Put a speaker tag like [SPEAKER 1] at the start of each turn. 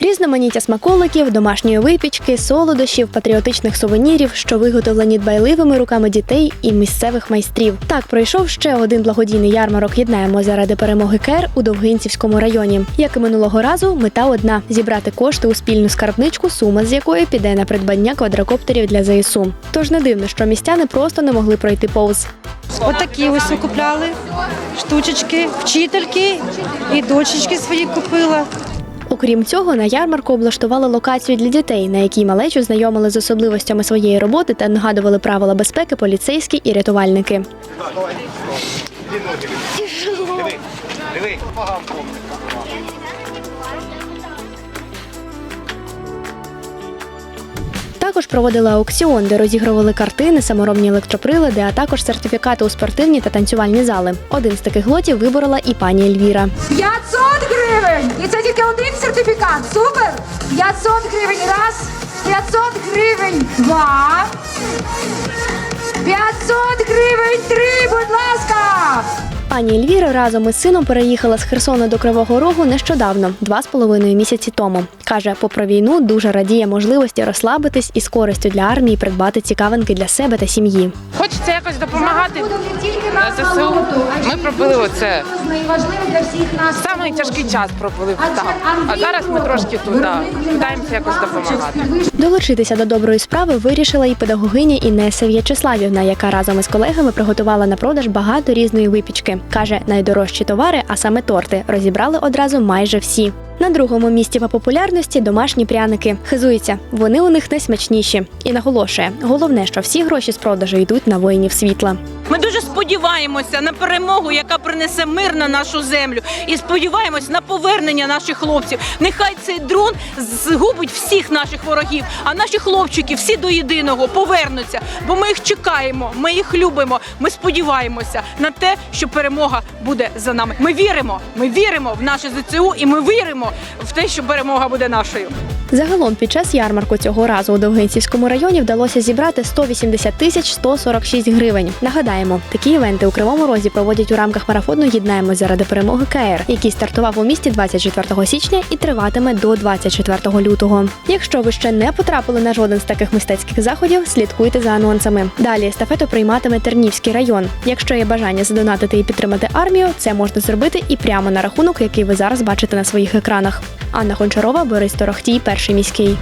[SPEAKER 1] Різноманіття смаколиків, домашньої випічки, солодощів, патріотичних сувенірів, що виготовлені дбайливими руками дітей і місцевих майстрів. Так пройшов ще один благодійний ярмарок Єднаємо заради перемоги КЕР у Довгинцівському районі. Як і минулого разу, мета одна зібрати кошти у спільну скарбничку, сума з якої піде на придбання квадрокоптерів для ЗСУ. Тож не дивно, що містяни просто не могли пройти повз.
[SPEAKER 2] Отакі ось купляли штучечки, вчительки і дочечки свої купила.
[SPEAKER 1] Окрім цього, на ярмарку облаштували локацію для дітей, на якій малечу знайомили з особливостями своєї роботи та нагадували правила безпеки поліцейські і рятувальники. Також проводили аукціон, де розігрували картини, саморобні електроприлади, а також сертифікати у спортивні та танцювальні зали. Один з таких лотів виборола і пані Ельвіра.
[SPEAKER 3] 500 гривень! І це тільки один сертифікат. Супер! 500 гривень раз, 500 гривень два. 500 гривень три, будь ласка!
[SPEAKER 1] Пані Ельвіра разом із сином переїхала з Херсона до Кривого Рогу нещодавно, два з половиною місяці тому. Каже, попри війну дуже радіє можливості розслабитись і з користю для армії придбати цікавинки для себе та сім'ї.
[SPEAKER 4] Хочеться якось допомагати
[SPEAKER 3] Буде не тільки
[SPEAKER 4] на
[SPEAKER 3] назва
[SPEAKER 4] ЗСУ. Ми пробили оце.
[SPEAKER 3] важлива для всіх нас.
[SPEAKER 4] Самий тяжкий час там. А зараз ми трошки тут да, питаємося якось допомагати.
[SPEAKER 1] Долучитися до доброї справи вирішила і педагогиня Інеса В'ячеславівна, яка разом із колегами приготувала на продаж багато різної випічки. Каже, найдорожчі товари, а саме торти, розібрали одразу майже всі. На другому місці по популярності домашні пряники. Хизується, вони у них найсмачніші. І наголошує, головне, що всі гроші з продажу йдуть на воїнів світла.
[SPEAKER 5] Ми дуже сподіваємося на перемогу, яка принесе мир на нашу землю, і сподіваємось на повернення наших хлопців. Нехай цей дрон згубить всіх наших ворогів, а наші хлопчики всі до єдиного повернуться, бо ми їх чекаємо, ми їх любимо. Ми сподіваємося на те, що перемога буде за нами. Ми віримо, ми віримо в наше ЗЦУ, і ми віримо в те, що перемога буде нашою.
[SPEAKER 1] Загалом під час ярмарку цього разу у Довгинцівському районі вдалося зібрати 180 тисяч 146 гривень. Нагадаємо, такі івенти у Кривому Розі проводять у рамках марафону Єднаємо заради перемоги КР, який стартував у місті 24 січня і триватиме до 24 лютого. Якщо ви ще не потрапили на жоден з таких мистецьких заходів, слідкуйте за анонсами. Далі естафету прийматиме Тернівський район. Якщо є бажання задонатити і підтримати армію, це можна зробити і прямо на рахунок, який ви зараз бачите на своїх екранах. Анна Гончарова, Борис Торохтій, перший міський.